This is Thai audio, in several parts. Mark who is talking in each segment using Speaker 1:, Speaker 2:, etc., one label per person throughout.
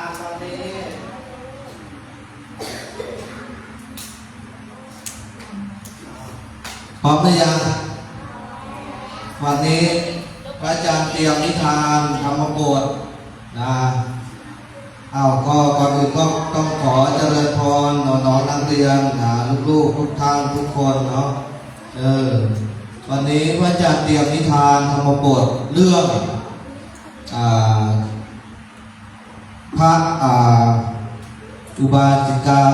Speaker 1: านวันนี้พร้อมหรือยังวันนี้พระอาจารย์เตรียมนิทานธรรมบทนะเอาก็ก่อนอื่นก็ต้องขอเจริญพรหนอนอนักเรียนนะลูกๆทุกท่านทุกคนเนาะเออวันนี้พระอาจารย์เตรียมนิทานธรรมบทเรื่องอ่า พระอุบาสิกา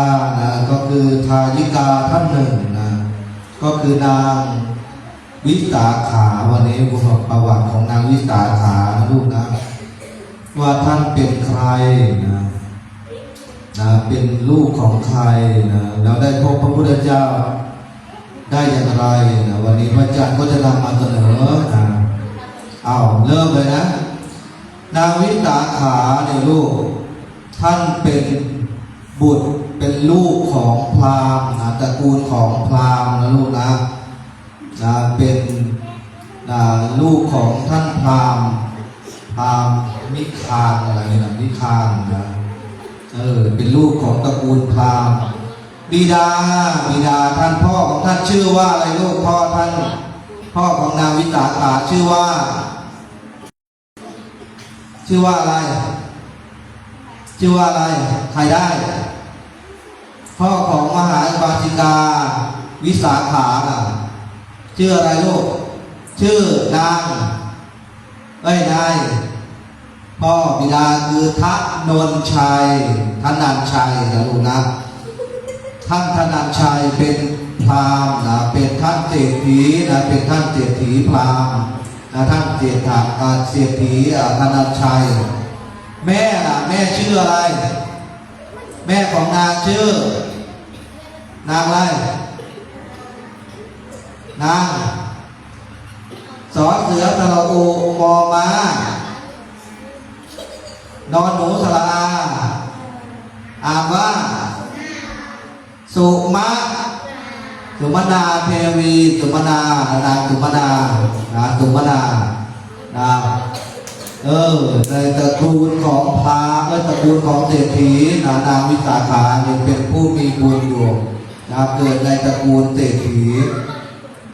Speaker 1: นะก็คือทายิกาท่านหนึ่งนะก็คือนางวิสาขาวันนี้ผมบอกประวัติของนางวิสาขานะลูกนะ ว่าท่านเป็นใครนะนะเป็นลูกของใครนะแล้วได้พบพระพุทธเจ้าได้อย่างไรนะวันนี้พระอาจารย์ก็จะนำมาเสนอนะเอาเริ่มเลยนะ นางวิสาขาในยลูก ท่านเป็นบุตรเป็นลูกของพราหมณ์นะตระกูลของพราหมณ์นะลูกนะนะเป็นนะลูกของท่านพราหมณ์พราหมณ์มิคานอะไรนะมิคานนะเออเป็นลูกของตระกูลพราหมณ์บิดาบิดาท่านพ่อของท่านชื่อว่าอะไรลูกพ่อท่าน พ่อของนางวิสาขาชื่อว่า ชื่อว่าอะไร ชื่อว่าอะไร ใครได้ พ่อของมหาบาสิกา วิสาขาชื่ออะไรลูก ชื่อนางเอ้ยนายพ่อบิดาคือทัศนนชัยทนันชัยนะลูกนะ ท่านธนันชัยเป็นพราหมณ์นะ เป็นท่านเศรษฐีนะ เป็นท่านเศรษฐีพราหมณ์ ท่านเศรษฐาเศรษฐีอ่าธนันชัย แม่ล่ะแม่ชื่ออะไร แม่ของนางชื่อ นางอะไรนางสอเสือสระอูมอมานอนหนูสระอาอ่านว่า สุมา สุมนาเทวีสุมนานางสุมนานะสุมนานะเออในตระกูลของพราหมณ์และตระกูลของเศรษฐีนะนางวิสาขาเนี่ยเป็นผู้มีบุญอยู่นะเกิดในตระกูลเศรษฐี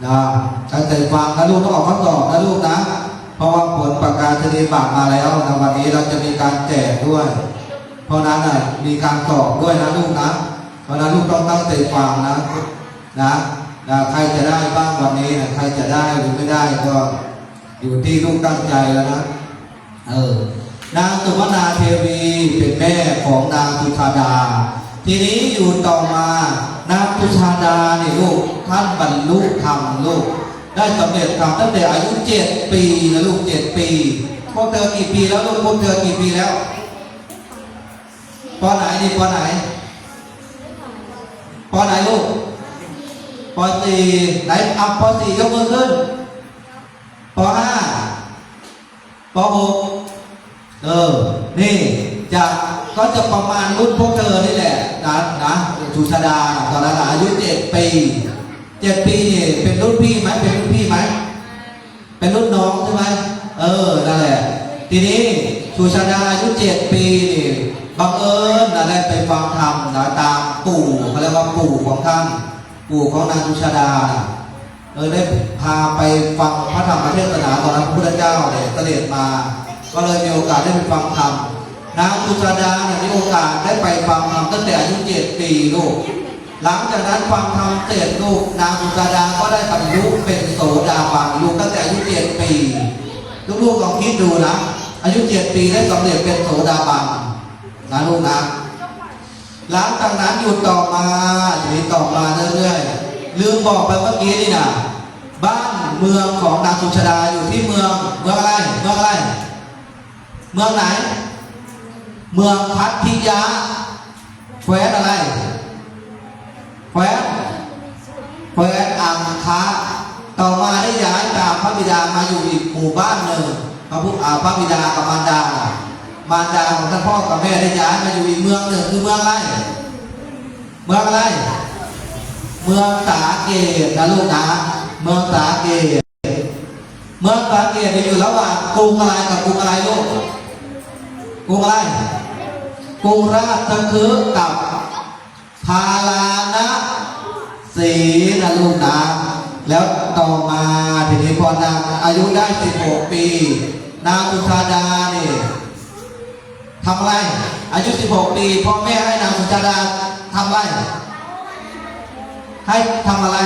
Speaker 1: นะตั้งใจฟังนะลูกต้องออกคำตอบนะลูกนะ เพราะว่าผลประกาศนียบัตรมาแล้วนะวันนี้เราจะมีการแจกด้วย เพราะนั้นน่ะมีการสอบด้วยนะลูกนะ เพราะนั้นลูกต้องตั้งใจฟังนะ นะนะใครจะได้บ้างวันนี้นะใครจะได้หรือไม่ได้ก็อยู่ที่ลูกตั้งใจแล้วนะ เออนางสุวรรณาเทวีเป็นแม่ของนางสุชาดา ทีนี้อยู่ต่อมานางสุชาดาเนี่ยลูกท่านบรรลุธรรมลูกได้สำเร็จธรรมตั้งแต่อายุเจ็ดปีนะลูกเจ็ดปีพวกเธอกี่ปีแล้วลูกพวกเธอกี่ปีแล้วปอไหนนี่ปอไหนปอไหนลูก ปอสี่ไหนอัพปอสี่ยกมือขึ้นปอห้าป .6 เออ นี่จะก็จะประมาณรุ่นพวกเธอนี่แหละนะนะชูชาดาตอนนั้นอายุเจ็ดปีเจ็ดปีนี่เป็นรุ่นพี่ไหมเป็นรุ่นพี่ไหมเป็นรุ่นน้องใช่ไหมเออนั่นแหละทีนี้ชูชาดาอายุเจ็ดปีนี่บังเอิญนะได้ไปฟังธรรมนะตามปู่เขาเรียกว่าปู่ของท่าน ปู่ของนางชูชาดาเออได้พาไปฟังพระธรรมเทศนาตอนนั้นพระพุทธเจ้าเนี่ยเสด็จมา ก็เลยมีโอกาสได้ไปฟังธรรมนางสุชาดาเนี่ยมีโอกาสได้ไปฟังธรรมตั้งแต่อายุเจ็ดปีลูกหลังจากนั้นฟังธรรมเสร็จลูกนางสุชาดาก็ได้บรรลุเป็นโสดาบันลูกตั้งแต่อายุเจ็ดปีลูกๆลองคิดดูนะอายุเจ็ดปีได้สำเร็จเป็นโสดาบันนะลูกนะ หลังจากนั้นอยู่ต่อมาทีนี้ต่อมาเรื่อยๆลืมบอกไปเมื่อกี้นี่นะบ้านเมืองของนางสุชาดาอยู่ที่เมืองเมืองอะไรเมืองอะไร เมืองไหน เมืองพัทยาแคว้นอะไรแคว้นแคว้นอังคาต่อมาได้ย้ายจากพระบิดามาอยู่อีกหมู่บ้านหนึ่งพระพุทธอาพระบิดากับมารดา มารดาของท่านพ่อกับแม่ได้ย้ายมาอยู่อีกเมืองหนึ่งคือเมืองอะไร เมืองอะไร เมืองสาเกตนะลูกนะเมืองสาเกต เมืองสาเกตเนี่ยอยู่ระหว่างกรุงอะไรกับกรุงอะไรลูก กรุงอะไรกกรุงราชคฤห์กับพาลานะสีนะลูกนะแล้วต่อมาทีนี้พอนางอายุได้ 16 ปี นางสุชาดานี่ ทำอะไร อายุ 16 ปีพ่อแม่ให้นางสุชาดาทำอะไร ให้ทำอะไร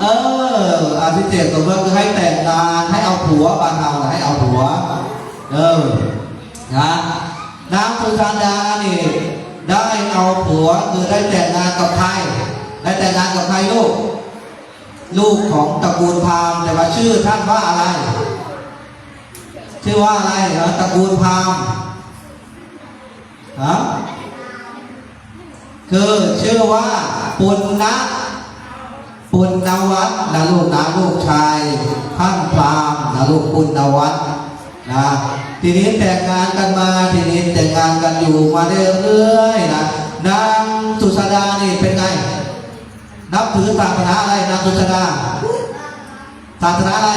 Speaker 1: เออ อาทิเจตสมรสคือให้แต่งงานให้เอาผัวบานเอาน่ะให้เอาผัว เออ นะนางสุชาดานี่ได้เอาผัวคือได้แต่งงานกับใครได้แต่งงานกับใครลูก ลูกของตระกูลพามแต่ว่าชื่อท่านว่าอะไร ชื่อว่าอะไรเหรอตระกูลพราหมณ์ฮะคือชื่อว่าปุณณะปุณณวัฒน์นะลูกนะลูกชายท่านพราหมณ์นะลูกปุณณวัฒน์นะทีนี้แต่งงานกันมาทีนี้แต่งงานกันอยู่มาเรื่อยๆนะนางสุชาดานี่เป็นไง นับถือศาสนาอะไรนางสุชาดาศาสนาอะไร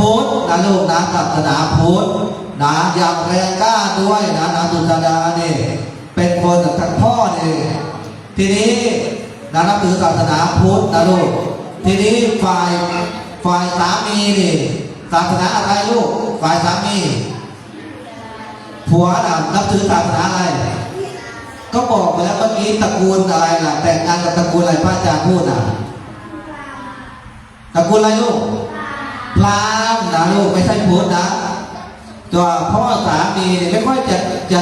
Speaker 1: พุทธนะลูกนะศาสนาพุทธนะอย่างแรงกล้าด้วยนะนางสุชาดานี่เป็นคนกับทั้งพ่อเนี่ทีนี้นะนับถือศาสนาพุทธนะลูกทีนี้ฝ่ายฝ่ายสามีนี่ศาสนาอะไรลูกฝ่ายสามีผัวนะนับถือศาสนาอะไร ก็บอกไปแล้วเมื่อกี้ตระกูลอะไรล่ะแต่งงานกับตระกูลอะไรพระอาจารย์พูดอะตระกูลอะไรลูก พราหมณ์นะลูกไม่ใช่พุทธนะตัวพ่อสามีเนี่ยไม่ค่อยจะจะ